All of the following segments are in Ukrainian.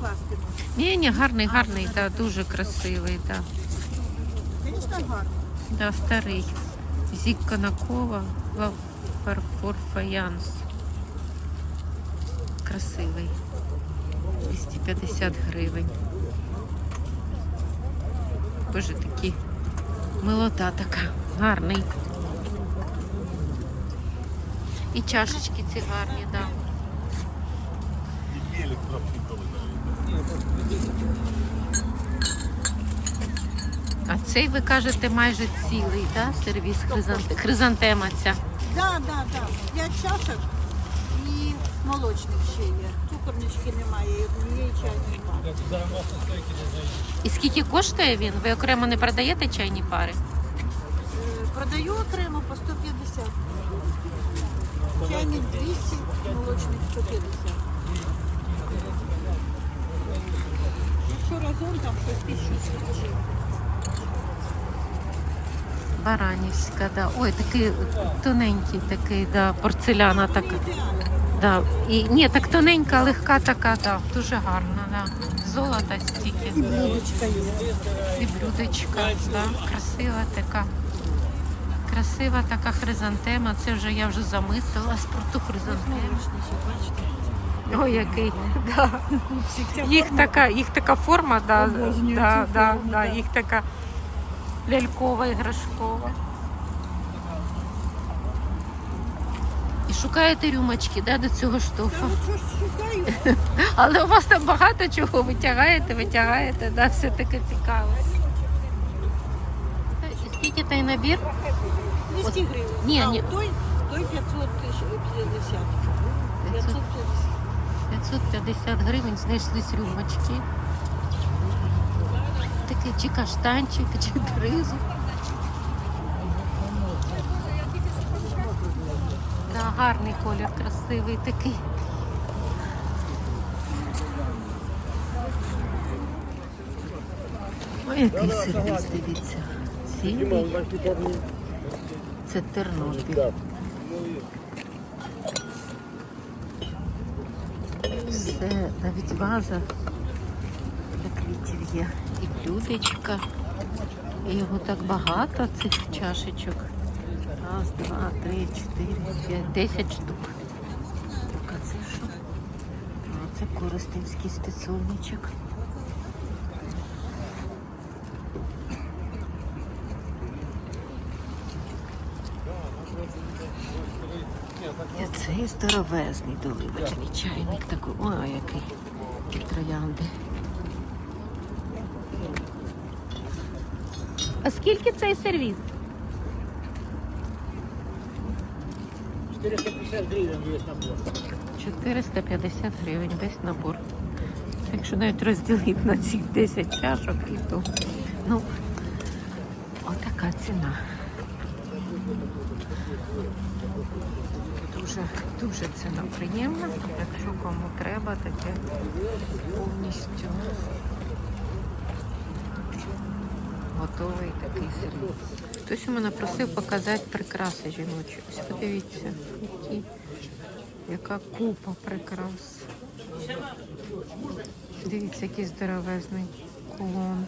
можна. Ні, ні, гарний, гарний, да, дуже красивий, да. Звісно, гарно. Да, старий. Зік Конакова, Фарфор Фаянс. Красивий. 250 гривень. Боже, такий милота така, гарний. І чашечки ці гарні, так. Да. А цей ви кажете майже цілий, да? сервіс хризанте... хризантема ця. Так, так, так. П'ять чашок і молочник ще є. Цукорнички немає, і однієї чайної пари. І скільки коштує він? Ви окремо не продаєте чайні пари? Е, Продаю окремо по 150. Чайник 200, молочник 150. Якщо разом там щось 1000 Баранівська, да. Ой, такий тоненький такий, да, порцеляна така. Да. І, ні, так тоненька, легка така, да. дуже гарна. Да. Золота стільки. І блюдечка є. І блюдечка, да. красива така. Красива така хризантема. Це вже я вже замислилась про ту хризантему. Бачите? Ой, який. Да. Їх така, їх така форма, да, Обожнюю да, цю да, форму, да, да. їх така лялькова, іграшкова. І шукаєте рюмочки да, до цього штофа. шукаю. Але у вас там багато чого витягаєте, витягаєте, да, все таке цікаво. І скільки той набір? 200 гривень. Ні, а, ні. Той, той 550. 550. 550 гривень знайшлись рюмочки. Такий чи каштанчик, чи бризу. Да, гарний колір, красивий такий. Ой, який сервіс, дивіться. Цілий. Це Тернопіль. Все, навіть ваза для квітів є. І блюдечка. І його так багато, цих чашечок. Раз, два, три, чотири, п'ять, десять штук. Так, а це що? Це коростенський спецовничок. І цей здоровезний доливочний чайник такий. Ой, який троянди. А скільки цей сервіс? 450 гривен весь набор. 450 гривень весь набор. Якщо навіть розділити на ці 10 чашок, і то ну, отака ціна. Дуже, дуже ціна приємна. Якщо кому треба, таке повністю готовий такий сервіс. Хтось у мене просив показати прикраси жіночі. Ось подивіться, які, яка купа прикрас. Дивіться, який здоровезний кулон.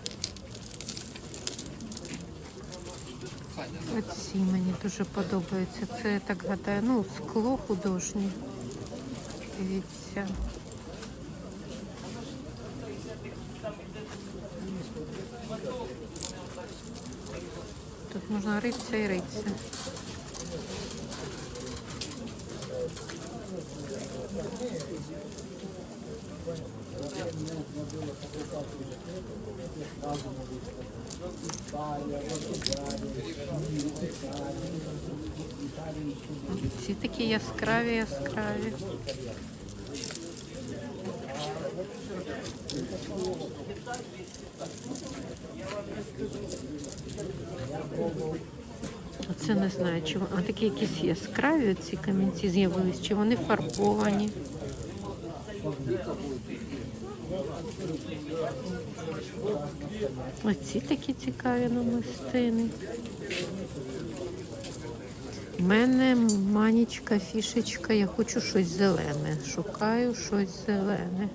Оці мені дуже подобаються. Це я так гадаю, ну, скло художнє. Дивіться. Тут можна ритися і ритися. Ці такі яскраві, яскраві. Оце не знаю, чи а такі якісь яскраві ці камінці з'явились, чи вони фарбовані. Оці такі цікаві намистини. У мене манічка, фішечка, я хочу щось зелене. Шукаю щось зелене.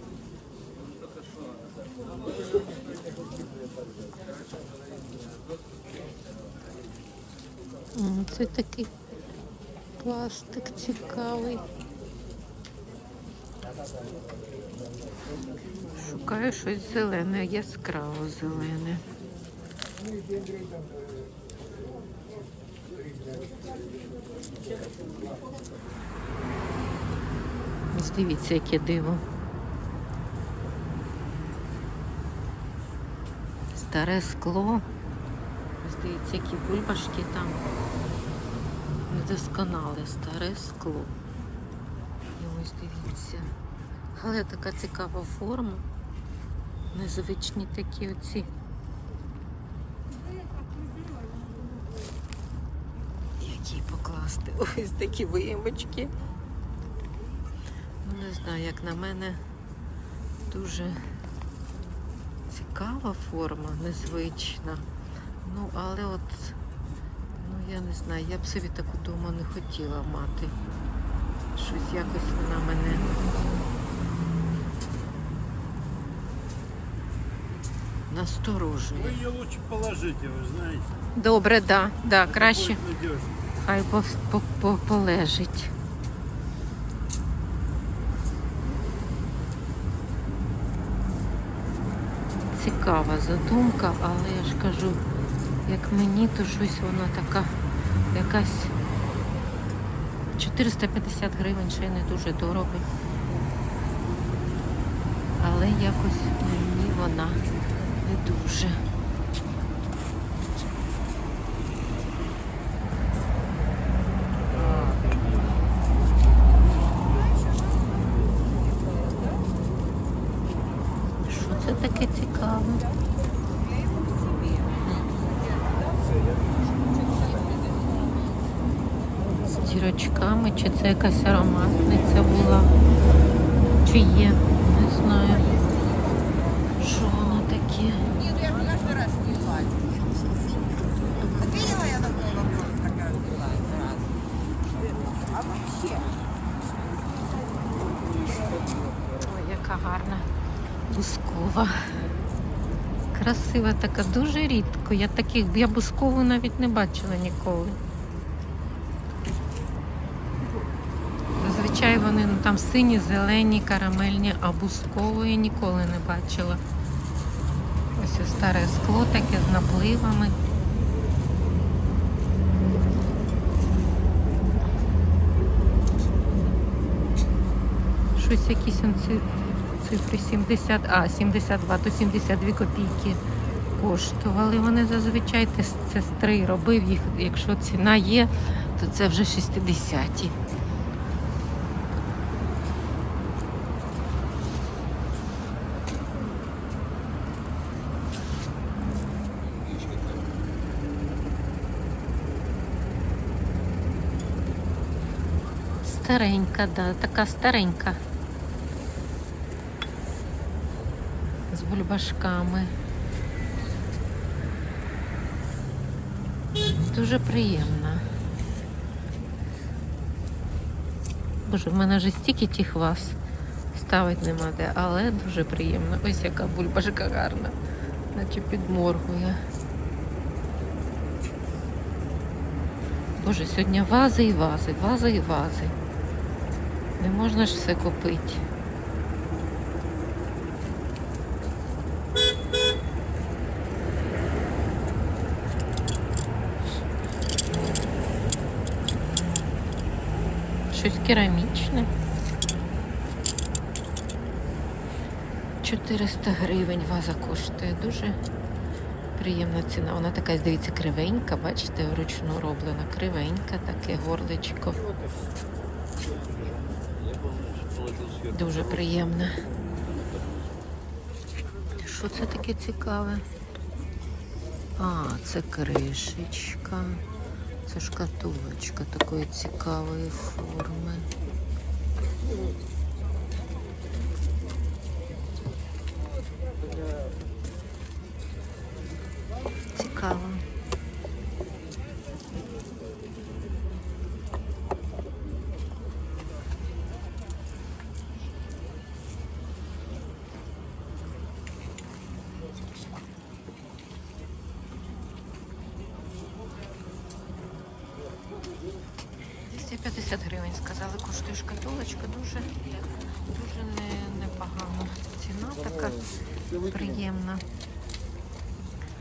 Це такий пластик цікавий. Шукаю щось зелене, яскраво зелене. Ось дивіться, яке диво. Старе скло. Ось дивіться, які бульбашки там. Недосконале старе скло. І ось дивіться. Але така цікава форма. Незвичні такі оці. Які покласти? Ось такі виємочки. Ну, не знаю, як на мене дуже цікава форма, незвична. Ну, але от, ну я не знаю, я б собі таку дома не хотіла мати. Щось якось вона мене. Насторожує. Вы ее лучше положите, вы знаете. Добре, да, да, краще. Хай по, по, по, полежить. Цікава задумка, але я ж кажу, як мені, то щось вона така якась 450 гривень ще й не дуже дорого. Але якось мені вона дуже. Бускова. Красива така, дуже рідко. Я таких, я бускову навіть не бачила ніколи. Зазвичай вони ну, там сині, зелені, карамельні, а бускової ніколи не бачила. Ось старе скло таке з напливами. Щось якісь он цифри 70, а 72, то 72 копійки коштували. Вони зазвичай з робив їх. Якщо ціна є, то це вже 60. Старенька, да, така старенька. З бульбашками. Дуже приємна. Боже, в мене вже стільки тих вас ставить нема де, але дуже приємно. Ось яка бульбашка гарна, наче підморгує. Боже, сьогодні вази і вази, вази і вази. Не можна ж все купити. Щось керамічне. 400 гривень ваза коштує. Дуже приємна ціна. Вона така, дивіться, кривенька, бачите, вручну роблена. Кривенька, таке горличко. Дуже приємна. Що це таке цікаве? А, це кришечка. Це шкатулочка такої цікавої форми. Цікаво. Шкатулочка дуже, дуже не, непогано. Ціна така приємна.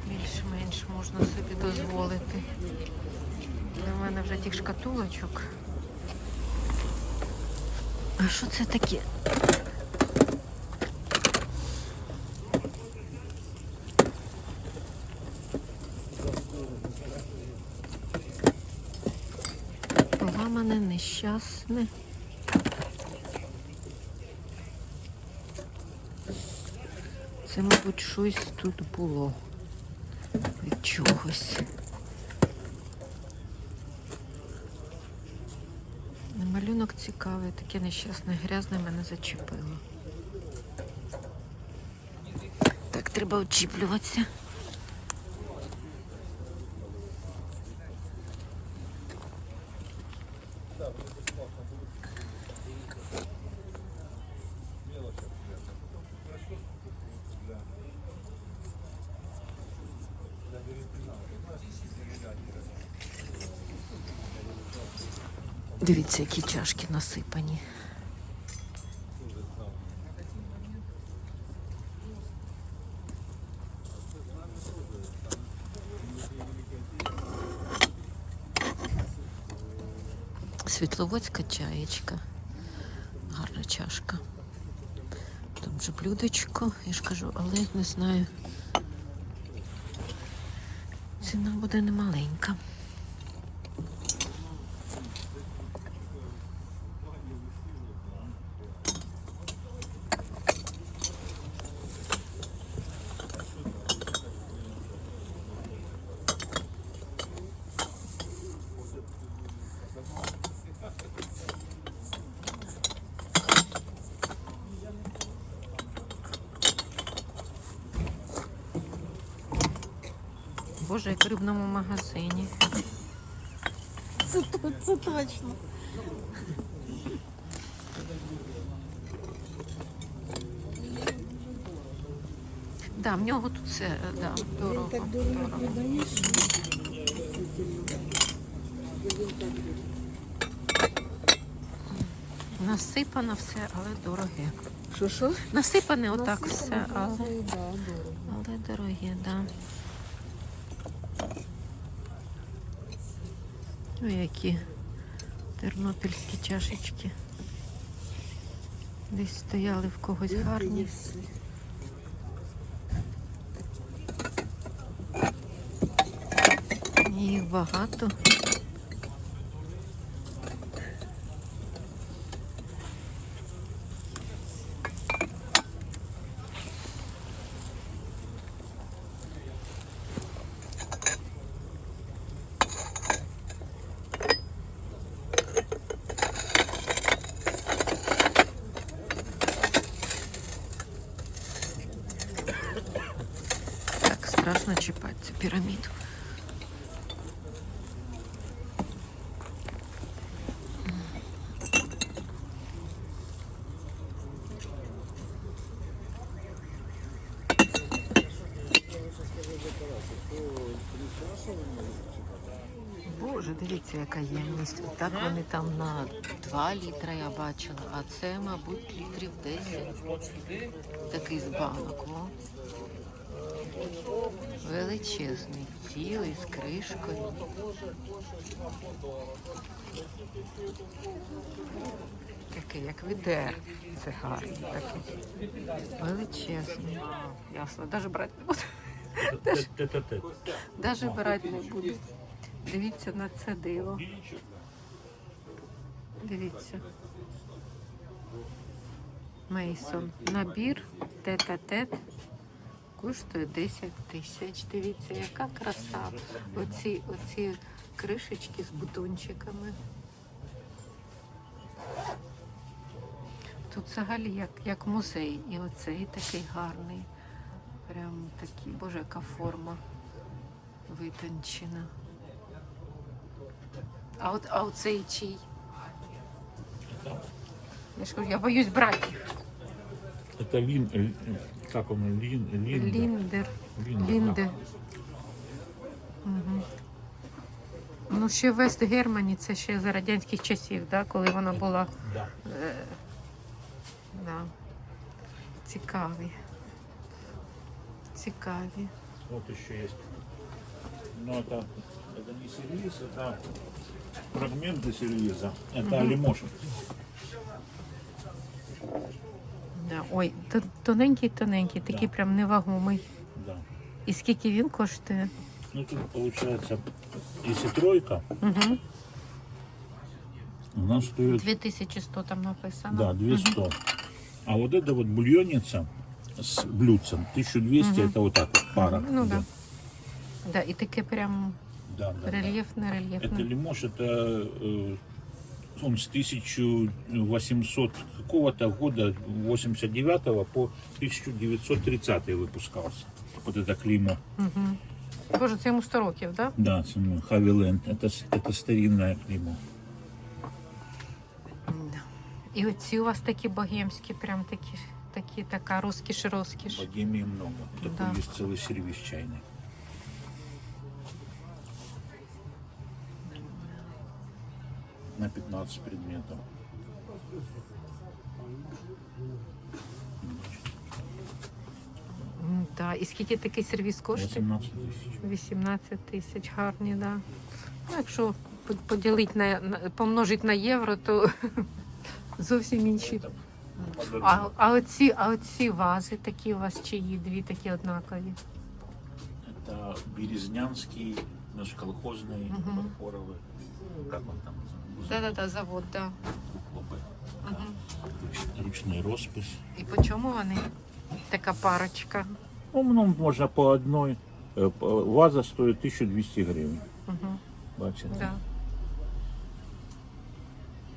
Більш-менш можна собі дозволити. У мене вже тих шкатулочок. А що це таке? Поламане, нещасне. Це, мабуть, щось тут було від чогось. Малюнок цікавий, таке нещасне, грязне мене зачепило. Так, треба очіплюватися. Дивіться, які чашки насипані. Світловодська чаєчка. Гарна чашка. Там же блюдечко, я ж кажу, але не знаю. Ціна буде немаленька. Боже, як в рибному магазині. Це, це точно. Да, в нього тут все е, да, дорого. Так дорого продаєш. Насипано все, але дороге. Що що? Насипане отак все, але, але дороге, да. Ой, які тернопільські чашечки. Десь стояли в когось гарні. Їх багато. Так, страшно чіпати цю піраміду. Дивіться, яка ємність. Так вони там на 2 літра я бачила, а це, мабуть, літрів 10. Такий з банок. О. Величезний, цілий, з кришкою. Такий, як відер. Це гарний такий. Величезний. Ясно, навіть брати не буду. Навіть брати не буду. Дивіться на це диво. Дивіться. Мейсон. Набір тет-а-тет коштує 10 тисяч. Дивіться, яка краса. Оці, оці кришечки з бутончиками. Тут взагалі як, як музей. І оцей такий гарний. Прям такий, боже, яка форма витончена. А от а оцей чий? Я ж кажу, я боюсь брати їх. Это лин, э, э, как он, лин, лин, Ліндер. Ліндер, Лінде. Угу. Ну Ну, ще Вест Германі, це ще за радянських часів, да, коли вона була. Да. Е, да. Цікаві. Цікаві. Вот еще есть. Но это, это не сервиз, это фрагменты сервиза. Это лимошек. Да. Ой, то- тоненький, тоненький, такий Да. прям невагомий. Да. І скільки він коштує? Ну тут получается, если тройка, Угу. у нас стоит 2100 там написано. да, 200. А вот это вот бульонница с блюдцем 1200, это вот так вот пара. Ну идет. да. Да, і таке прям Да, да, да. рельєфне, Это рельєфне. лимош, это э, он с 1800 какого-то года, 89 по 1930 выпускался. Вот это клеймо. Угу. Боже, це йому 100 років, так? Да, ценой Хавиленд. Это, с- это старинное клеймо. Да? Да. І оці у вас такі богемські, прям такі, такі така розкіш, розкіш. Богемии много. Такой Да. есть целый сервис чайный. На 15 предметов. М, Да. І скільки такий сервіс коштує? 18 тысяч. 18 тисяч, гарні, да. Ну, якщо по- поділити на, на помножити на євро, то зовсім інші. А, а, оці, а оці вази такі у вас чиї, дві такі однакові. Это Березнянский, наш колхозный, Мгм. фарфоровый. Как он там? Да-да-да, завод, да. Хлопы. Угу. Руч- Ручный роспись. І по чому вони? Така парочка. Ну, ну, можно по одной. Э, по- Ваза стоит 1200 гривен. Угу. Бачите? Да.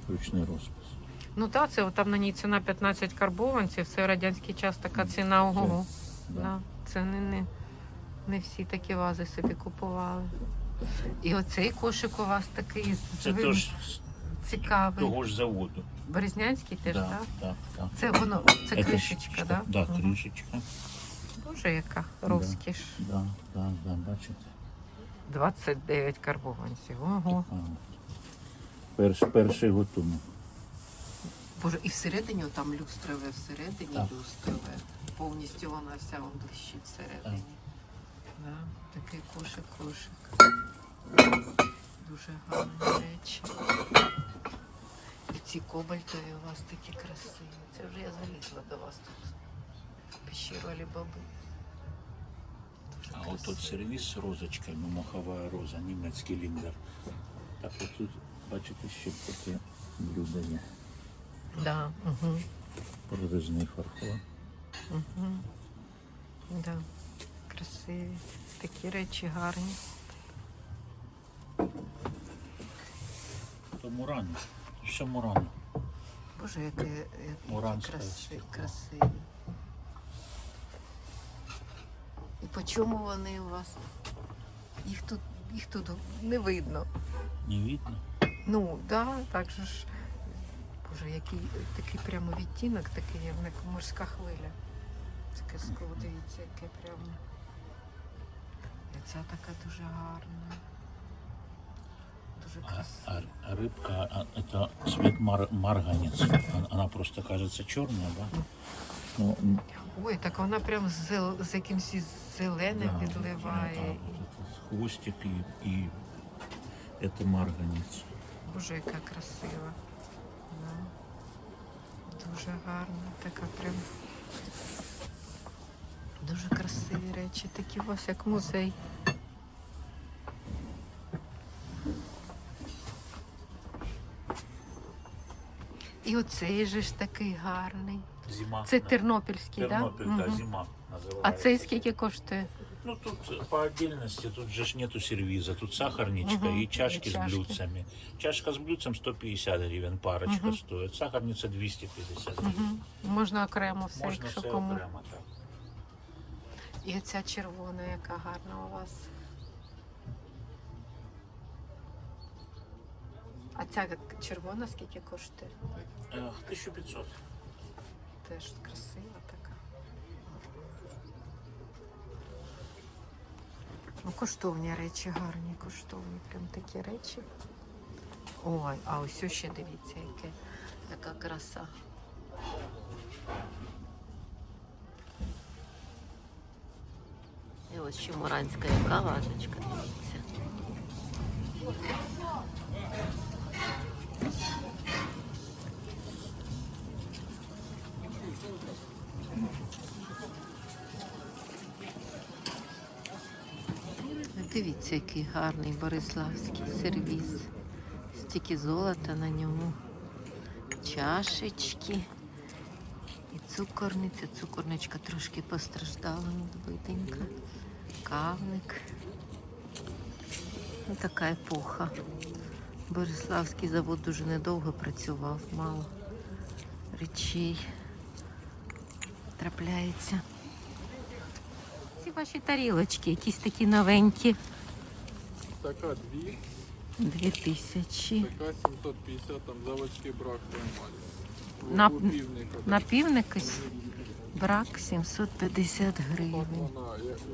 Ручний розпис. Ну так, це от там на ній ціна 15 карбованців, це в радянський час така ціна ого. Да. Да. Це не, не, не всі такі вази собі купували. І оцей кошик у вас такий Це з- теж з цікавий. того ж заводу. Березнянський теж, да, так? так, так. Це воно, це Це кришечка, так? Да, кришечка. Боже, яка розкіш. Да, да, да, бачите. 29 карбованців. Ого. Перш, перший готунок. Боже, і всередині там люстрове, всередині Так. люстрове. Повністю вона вся вам блищить всередині. Да, такий кошик, кошик. Дуже гарні речі. І ці кобальтові у вас такі красиві. Це вже я залізла до вас тут. В пещеру Алібаби. А от тут сервіс з розочками, махова роза, німецький ліндер. Так от тут, бачите, ще таке блюдо є. Да, угу, Прорізний фарфор. угу. Да. Красиві. Такі речі гарні. То Мурано. Все Мурано. Боже, яке, яке Оранжеве краси, стекло. красиві. І по чому вони у вас? Їх тут, їх тут не видно. Не видно? Ну, да, так же ж. Боже, який такий прямо відтінок, такий як морська хвиля. Таке скло, дивіться, яке прямо. І ця така дуже гарна. Дуже А, красива. а рыбка, а, это цвет мар, марганец. Она, она просто кажется черная, да? Ну, м, Ой, так вона прям з, зел- з якимось зеленим да, відливає. да, вот этот хвостик и, и это марганец. Боже, яка красива. Да. Дуже гарна, така прям. Дуже красиві речі, такі у вас як музей. І оцей же ж такий гарний. Зима. Це тернопільський, так? Тернопіль, да? Да? зима называется. А цей скільки коштує? Ну тут по отдельности, тут же ж нету сервиза, тут сахарничка Мгм, и чашки и с чашки. блюдцами. Чашка с блюдцем 150 гривен, парочка Мгм. стоит. Сахарница 250 гривен. Угу. Можна окремо все, Можно якщо все кому. окремо так. І оця червона, яка гарна у вас. А ця червона скільки коштує? Э, 1500. Теж красива така. Ну, коштовні речі, гарні, коштовні, прям такі речі. Ой, а ось ще дивіться, яке, яка краса. Ось ще муранська яка важечка, дивіться. Дивіться, який гарний Бориславський сервіс. Стільки золота на ньому. Чашечки. І цукорниця. Цукорничка трошки постраждала, битенька. Кавник. Ну, така епоха. Бориславський завод дуже недовго працював, мало речей трапляється. Ці ваші тарілочки, якісь такі новенькі. Така дві, Дві тисячі. така 750, там заводський брак приймали. На- У півника. Брак 750 Так гривень.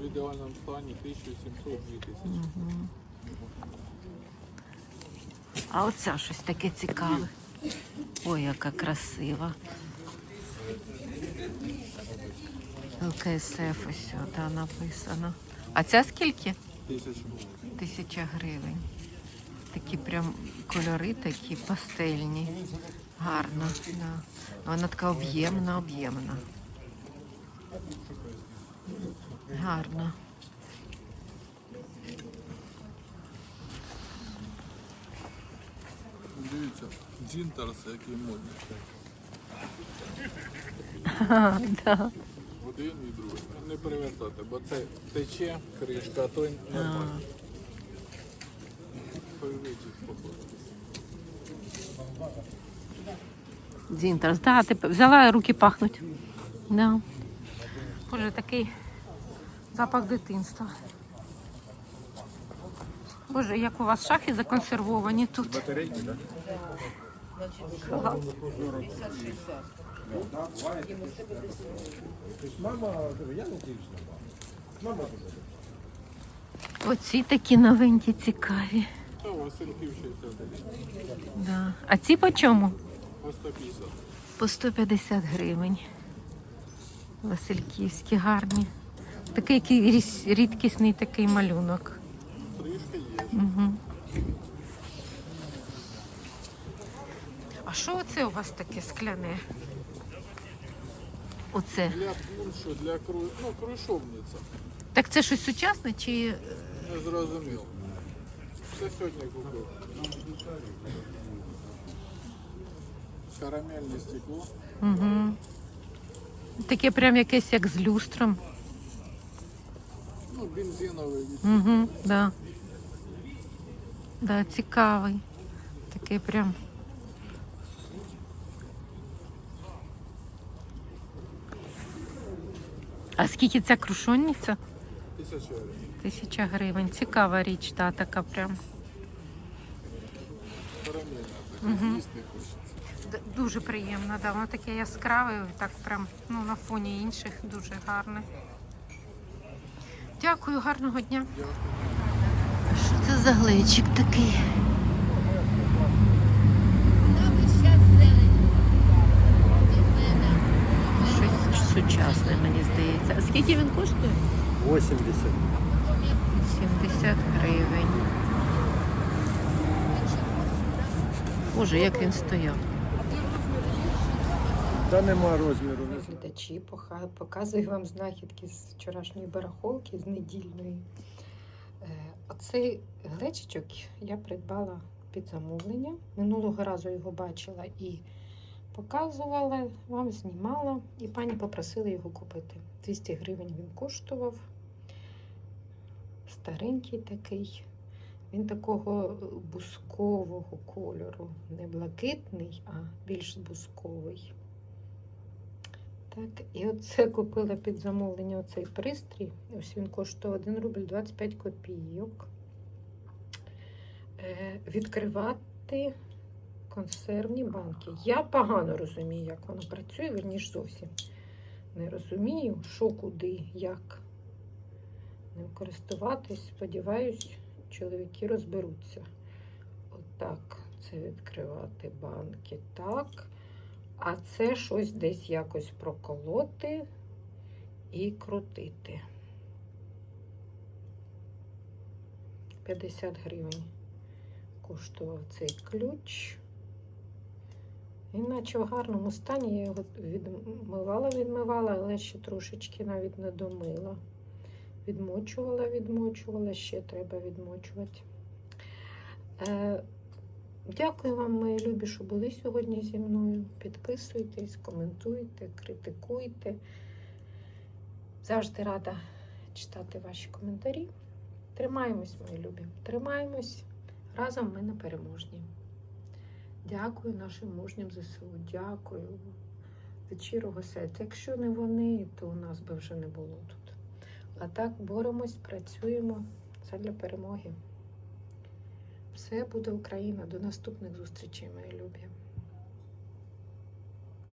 в ідеальному стані 1700-2000. А оця щось таке цікаве. Ой, яка красива. ЛКСФ ось сюди написано. А ця скільки? Тисяча гривень. Такі прям кольори, такі пастельні. Гарно. Да. Вона така об'ємна, об'ємна. Гарно. Дивіться, джинтерс, який модний. Да. Один і другий. Не перевертати, бо це тече кришка, а той нормально. Дзінтерс, да, ти взяла руки пахнуть. Да. Боже, такий запах дитинства. Боже, як у вас шахи законсервовані тут. Батарейки, да? Клас. Оці такі новенькі цікаві. Та Васильків 61. Да. А ці по чому? По 150. По 150 гривень. Васильківські гарні. Такий рідкісний такий малюнок. Трішки є. Угу. А що оце у вас таке скляне? Оце. Для пуншу, для кру... ну, крушовниця. Так це щось сучасне чи Не зрозумів. Це сьогодні купив. Карамельне стекло. угу. Таке прям якесь як з люстром? Ну, бензиновий. Угу, да. Да, цікавий. Такий прям. А скільки ця крушонниця? Тисяча гривень. Тисяча гривень. Цікава річ, та така прям. Хочеться. Дуже приємно, да. Воно таке яскраве, так прям ну, на фоні інших дуже гарне. Дякую, гарного дня. Дякую. Що це за глечик такий? Щось сучасне, мені здається. А скільки він коштує? 80. 70 гривень. Боже, як він стояв. Та нема розміру. глядачі, показую вам знахідки з вчорашньої барахолки, з недільної. Е, Оцей глечичок я придбала під замовлення. Минулого разу його бачила і показувала, вам знімала, і пані попросила його купити. 200 гривень він коштував. Старенький такий. Він такого бускового кольору, не блакитний, а більш бусковий. Так, і оце купила під замовлення оцей пристрій. Ось він коштує 1 рубль 25 копійок. Е, відкривати консервні банки. Я погано розумію, як воно працює, верніш зовсім не розумію, що куди, як. ним користуватись. Сподіваюсь, чоловіки розберуться. Отак. Це відкривати банки. Так. А це щось десь якось проколоти і крутити. 50 гривень коштував цей ключ. Він наче в гарному стані. Я його відмивала, відмивала, але ще трошечки навіть не домила. Відмочувала, відмочувала, ще треба відмочувати. Дякую вам, мої любі, що були сьогодні зі мною. Підписуйтесь, коментуйте, критикуйте. Завжди рада читати ваші коментарі. Тримаємось, мої любі. Тримаємось. Разом ми не переможні. Дякую нашим мужнім ЗСУ. Дякую від щирого серця. Якщо не вони, то у нас би вже не було тут. А так боремось, працюємо. Це для перемоги. Все буде Україна. До наступних зустрічей, мої любі.